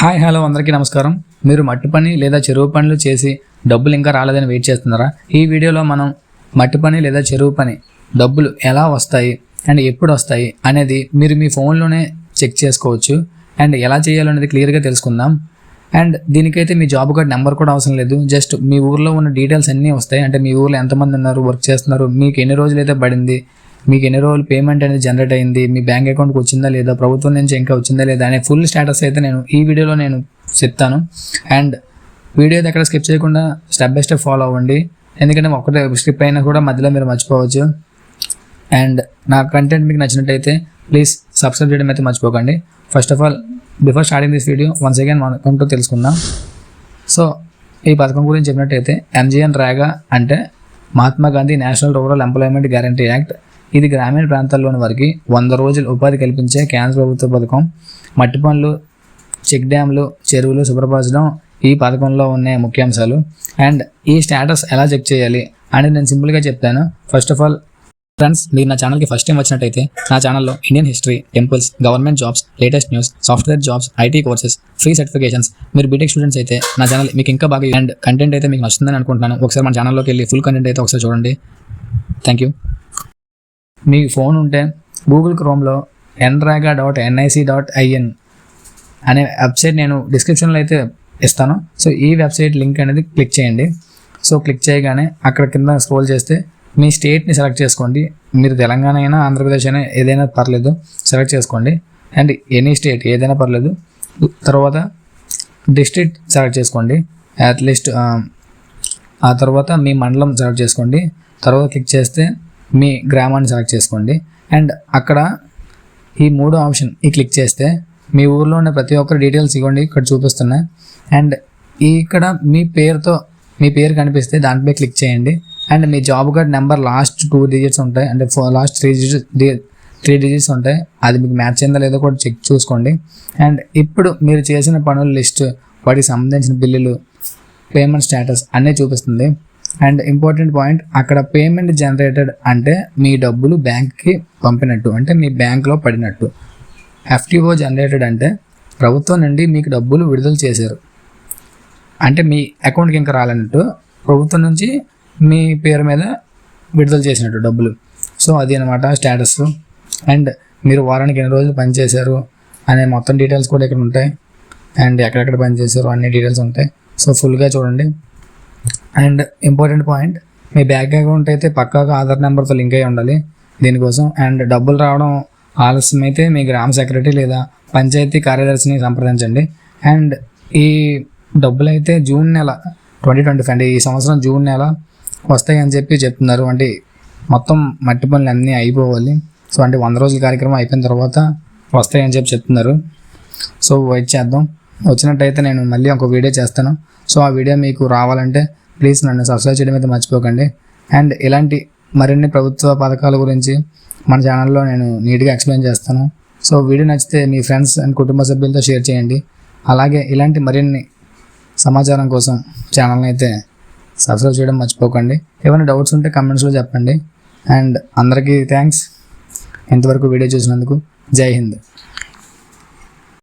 Hi hello అందరికీ నమస్కారం. మీరు మట్టి పని లేదా చెరువు పనులు చేసి డబ్బులు ఇంకా రాలేదని వెయిట్ చేస్తున్నారా? ఈ వీడియోలో మనం మట్టి పని లేదా చెరువు పని డబ్బులు ఎలా వస్తాయి అండ్ ఎప్పుడు వస్తాయి అనేది మీరు మీ ఫోన్లోనే చెక్ చేసుకోవచ్చు. అండ్ ఎలా చేయాలనేది క్లియర్గా తెలుసుకుందాం. అండ్ దీనికైతే మీ జాబ్ కార్డ్ నెంబర్ కూడా అవసరం లేదు. జస్ట్ మీ ఊర్లో ఉన్న డీటెయిల్స్ అన్నీ వస్తాయి. అంటే మీ ఊర్లో ఎంతమంది ఉన్నారు వర్క్ చేస్తున్నారు మీకు ఎన్ని రోజులు అయితే పడింది మీకు ఎన్ని రోజులు పేమెంట్ అనేది జనరేట్ అయింది మీ బ్యాంక్ అకౌంట్కి వచ్చిందా లేదా ప్రభుత్వం నుంచి ఇంకా వచ్చిందా లేదా అనే ఫుల్ స్టేటస్ అయితే నేను ఈ వీడియోలో నేను చెప్తాను. అండ్ వీడియో ఎక్కడ స్కిప్ చేయకుండా స్టెప్ బై స్టెప్ ఫాలో అవ్వండి. ఎందుకంటే ఒకటే స్కిప్ అయినా కూడా మధ్యలో మీరు మర్చిపోవచ్చు. అండ్ నా కంటెంట్ మీకు నచ్చినట్టయితే ప్లీజ్ సబ్స్క్రైబ్ చేయడం అయితే మర్చిపోకండి. First of all before starting this video once again మనకుంటూ తెలుసుకుందాం. సో ఈ పథకం గురించి చెప్పినట్టయితే ఎంజిఎన్ రాగా అంటే Mahatma Gandhi national rural employment guarantee act ఇది గ్రామీణ ప్రాంతాల్లోని వారికి వంద రోజులు ఉపాధి కల్పించే కేంద్ర ప్రభుత్వ పథకం. మట్టి పనులు చెక్ డ్యామ్లు చెరువులు శుభ్రపరచడం ఈ పథకంలో ఉన్న ముఖ్యాంశాలు. అండ్ ఈ స్టేటస్ ఎలా చెక్ చేయాలి అనేది నేను సింపుల్గా చెప్తాను. ఫస్ట్ ఆఫ్ ఆల్ ఫ్రెండ్స్ మీరు నా ఛానల్కి ఫస్ట్ టైం వచ్చినట్టయితే నా ఛానల్లో Indian history temples government jobs latest news software jobs IT courses free certifications మీరు బీటెక్ స్టూడెంట్స్ అయితే నా ఛానల్ మీకు ఇంకా బాగా అండ్ కంటెంట్ అయితే మీకు నచ్చుతుందని అనుకుంటున్నాను. ఒకసారి మన ఛానల్లోకి వెళ్ళి ఫుల్ కంటెంట్ అయితే ఒకసారి చూడండి. థ్యాంక్ యూ మీ ఫోన్ ఉంటే Google క్రోమ్లో NREGA dot NIC dot IN అనే వెబ్సైట్ నేను డిస్క్రిప్షన్లో అయితే ఇస్తాను. సో ఈ వెబ్సైట్ లింక్ అనేది క్లిక్ చేయండి. సో క్లిక్ చేయగానే అక్కడ కింద స్క్రోల్ చేస్తే మీ స్టేట్ని సెలెక్ట్ చేసుకోండి. మీరు తెలంగాణ అయినా ఆంధ్రప్రదేశ్ అయినా ఏదైనా పర్లేదు సెలెక్ట్ చేసుకోండి. అండ్ ఎనీ స్టేట్ ఏదైనా పర్లేదు తర్వాత డిస్ట్రిక్ట్ సెలెక్ట్ చేసుకోండి. అట్లీస్ట్ ఆ తర్వాత మీ మండలం సెలెక్ట్ చేసుకోండి. తర్వాత క్లిక్ చేస్తే మీ గ్రామాన్ని సెలెక్ట్ చేసుకోండి. అండ్ అక్కడ ఈ మూడో ఆప్షన్ ఈ క్లిక్ చేస్తే మీ ఊర్లో ఉన్న ప్రతి ఒక్కరి డీటెయిల్స్ ఇవ్వండి. ఇక్కడ చూపిస్తున్నాయి అండ్ ఇక్కడ మీ పేరుతో మీ పేరు కనిపిస్తే దానిపై క్లిక్ చేయండి. And me job card number last two digits ఉంటాయి. అంటే last three digits three digits ఉంటాయి. అది మీకు మ్యాచ్ అయిందా లేదో కూడా చెక్ చూసుకోండి. అండ్ ఇప్పుడు మీరు చేసిన పనుల లిస్ట్ వాటికి సంబంధించిన బిల్లులు పేమెంట్ స్టేటస్ అన్నీ చూపిస్తుంది. అండ్ ఇంపార్టెంట్ పాయింట్ అక్కడ పేమెంట్ జనరేటెడ్ అంటే మీ డబ్బులు బ్యాంక్కి పంపినట్టు అంటే మీ బ్యాంక్లో పడినట్టు. ఎఫ్టీఓ జనరేటెడ్ అంటే ప్రభుత్వం నుండి మీకు డబ్బులు విడుదల చేశారు. అంటే మీ అకౌంట్కి ఇంకా రాలన్నట్టు ప్రభుత్వం నుంచి మీ పేరు మీద విడుదల చేసినట్టు డబ్బులు. సో అది అనమాట స్టేటస్ అండ్ మీరు వారానికి ఎన్ని రోజులు పనిచేశారు అనే మొత్తం డీటెయిల్స్ కూడా ఇక్కడ ఉంటాయి. అండ్ ఎక్కడెక్కడ పనిచేశారు అన్ని డీటెయిల్స్ ఉంటాయి. సో ఫుల్గా చూడండి. అండ్ ఇంపార్టెంట్ పాయింట్ మీ బ్యాంక్ అకౌంట్ అయితే పక్కాగా ఆధార్ నెంబర్తో లింక్ అయి ఉండాలి దీనికోసం. అండ్ డబ్బులు రావడం ఆలస్యం అయితే మీ గ్రామ సెక్రటరీ లేదా పంచాయతీ కార్యదర్శిని సంప్రదించండి. అండ్ ఈ డబ్బులు అయితే జూన్ నెల ట్వంటీ ట్వంటీ ఫైవ్ అంటే ఈ సంవత్సరం జూన్ నెల వస్తాయి అని చెప్పి చెప్తున్నారు. అంటే మొత్తం మట్టి పనులు అన్నీ అయిపోవాలి. సో అంటే వంద రోజుల కార్యక్రమం అయిపోయిన తర్వాత వస్తాయని చెప్పి చెప్తున్నారు. సో వెయిట్ చేద్దాం. వచ్చినట్టయితే నేను మళ్ళీ ఒక వీడియో చేస్తాను. సో ఆ వీడియో మీకు రావాలంటే ప్లీజ్ నన్ను సబ్స్క్రైబ్ చేయడం అయితే మర్చిపోకండి. అండ్ ఇలాంటి మరిన్ని ప్రభుత్వ పథకాల గురించి మన ఛానల్లో నేను నీట్గా ఎక్స్ప్లెయిన్ చేస్తాను. సో వీడియో నచ్చితే మీ ఫ్రెండ్స్ అండ్ కుటుంబ సభ్యులతో షేర్ చేయండి. అలాగే ఇలాంటి మరిన్ని సమాచారం కోసం ఛానల్ని అయితే సబ్స్క్రైబ్ చేయడం మర్చిపోకండి. ఏమైనా డౌట్స్ ఉంటే కమెంట్స్లో చెప్పండి. అండ్ అందరికీ థ్యాంక్స్ ఇంతవరకు వీడియో చూసినందుకు జై హింద్.